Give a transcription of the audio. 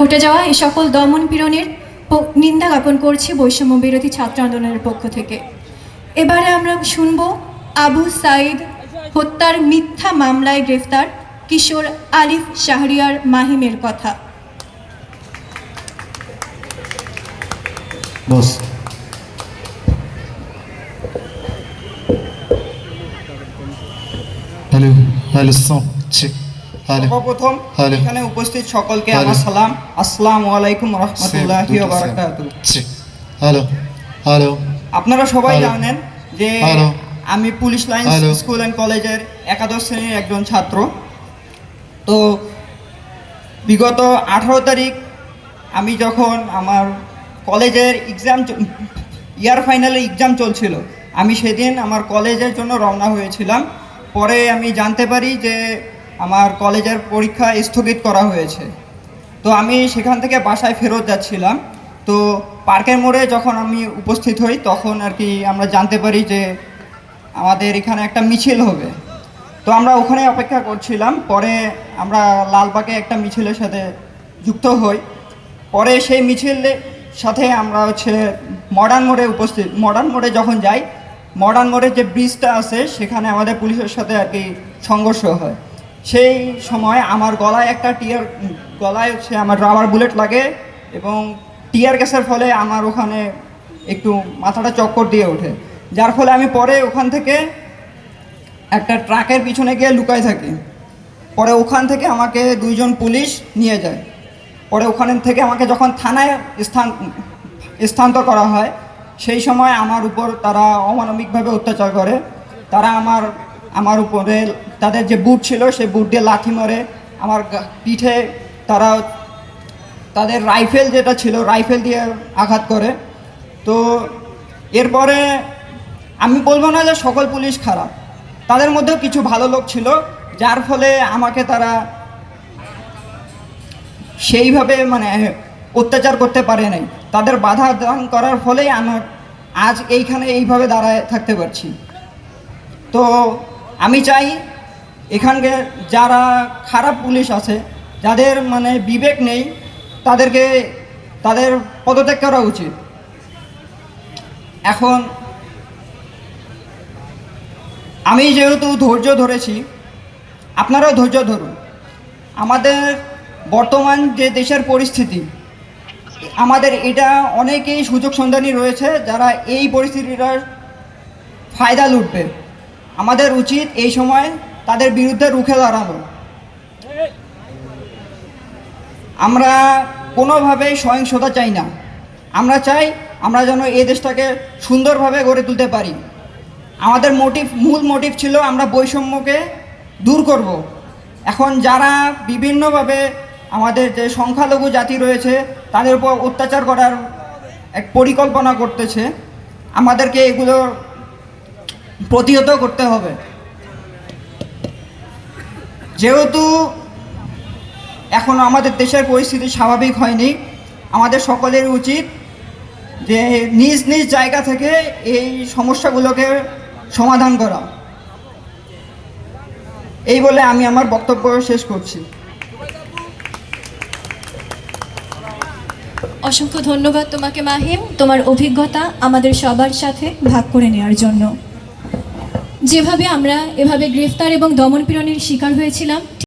ঘটে যাওয়া এই সকল দমন পীড়নের নিন্দা জ্ঞাপন করছি বৈষম্য বিরোধী ছাত্র আন্দোলনের পক্ষ থেকে। এবারে আমরা শুনব আবু সাইদ হত্যার মিথ্যা মামলায় গ্রেফতার কিশোর আলিফ শাহরিয়ার মাহিমের কথা। হ্যালো হ্যালো সর্বপ্রথম এখানে উপস্থিত সকলকে। আমার সালাম। আসসালামু আলাইকুম রহমতুল্লাহি ওয়া বারাকাতুহু হ্যালো হ্যালো। আপনারা সবাই জানেন যে আমি পুলিশ হ্যালো। স্কুল অ্যান্ড কলেজের একাদশ শ্রেণির একজন ছাত্র। তো বিগত আঠারো তারিখ আমি যখন আমার কলেজের এক্সাম ইয়ার ফাইনালের এক্সাম চলছিল আমি সেদিন আমার কলেজের জন্য রওনা হয়েছিলাম। পরে আমি জানতে পারি যে আমার কলেজের পরীক্ষা স্থগিত করা হয়েছে। তো আমি সেখান থেকে বাসায় ফেরত যাচ্ছিলাম। তো পার্কের মোড়ে যখন আমি উপস্থিত হই, তখন আর কি আমরা জানতে পারি যে আমাদের এখানে একটা মিছিল হবে। তো আমরা ওখানে অপেক্ষা করছিলাম। পরে আমরা লালবাগে একটা মিছিলের সাথে যুক্ত হই। পরে সেই মিছিলের সাথে আমরা হচ্ছে মডার্ন মোড়ে উপস্থিত মডার্ন মোড়ে যখন যাই, মডার্ন মোড়ে যে ব্রিজটা আছে, সেখানে আমাদের পুলিশের সাথে আর কি সংঘর্ষ হয়। সেই সময় আমার গলায় একটা টিয়ার গলায় হচ্ছে আমার রাবার বুলেট লাগে এবং টিয়ার গ্যাসের ফলে আমার ওখানে একটু মাথাটা চক্কর দিয়ে ওঠে। যার ফলে আমি পরে ওখান থেকে একটা ট্রাকের পিছনে গিয়ে লুকায় থাকি। পরে ওখান থেকে আমাকে দুইজন পুলিশ নিয়ে যায়। পরে ওখান থেকে আমাকে যখন থানায় স্থান, স্থানান্তর করা হয়, সেই সময় আমার উপর তারা অমানবিকভাবে অত্যাচার করে। তারা আমার আমার উপরে তাদের যে বুট ছিল, সেই বুট দিয়ে লাথি মারে। আমার পিঠে তারা তাদের রাইফেল যেটা ছিল, রাইফেল দিয়ে আঘাত করে। তো এরপরে আমি বলব না যে সকল পুলিশ খারাপ। তাদের মধ্যেও কিছু ভালো লোক ছিল, যার ফলে আমাকে তারা সেইভাবে মানে অত্যাচার করতে পারে নাই। তাদের বাধা দান করার ফলেই আমার আজ এইখানে এইভাবে দাঁড়ায় থাকতে পারছি। তো আমি চাই এখানকে যারা খারাপ পুলিশ আছে, যাদের মানে বিবেক নেই, তাদেরকে, তাদের পদত্যাগ করা উচিত। এখন, আমি যেহেতু ধৈর্য ধরেছি, আপনারাও ধৈর্য ধরুন। আমাদের বর্তমান যে দেশের পরিস্থিতি, আমাদের এটা অনেকেই সুযোগ সন্ধানী রয়েছে, যারা এই পরিস্থিতিটার ফায়দা লুটবে। আমাদের উচিত এই সময় তাদের বিরুদ্ধে রুখে দাঁড়ানো। আমরা কোনোভাবেই সহিংসতা চাই না। আমরা চাই আমরা যেন এই দেশটাকে সুন্দরভাবে গড়ে তুলতে পারি। আমাদের মোটিভ মূল মোটিভ ছিল আমরা বৈষম্যকে দূর করব। এখন যারা বিভিন্নভাবে আমাদের যে সংখ্যালঘু জাতি রয়েছে, তাদের উপর অত্যাচার করার এক পরিকল্পনা করতেছে, আমাদেরকে এগুলো প্রতিহত করতে হবে। যেহেতু এখন আমাদের দেশের পরিস্থিতি স্বাভাবিক হয়নি, আমাদের সকলের উচিত যে নিজ নিজ জায়গা থেকে এই সমস্যাগুলোকে সমাধান করা। এই বলে আমি আমার বক্তব্য শেষ করছি। অসংখ্য ধন্যবাদ তোমাকে মাহিম। তোমার অভিজ্ঞতা আমাদের সবার সাথে ভাগ করে নেওয়ার জন্য। যেভাবে আমরা এভাবে গ্রেফতার এবং দমন পীড়নের শিকার হয়েছিলাম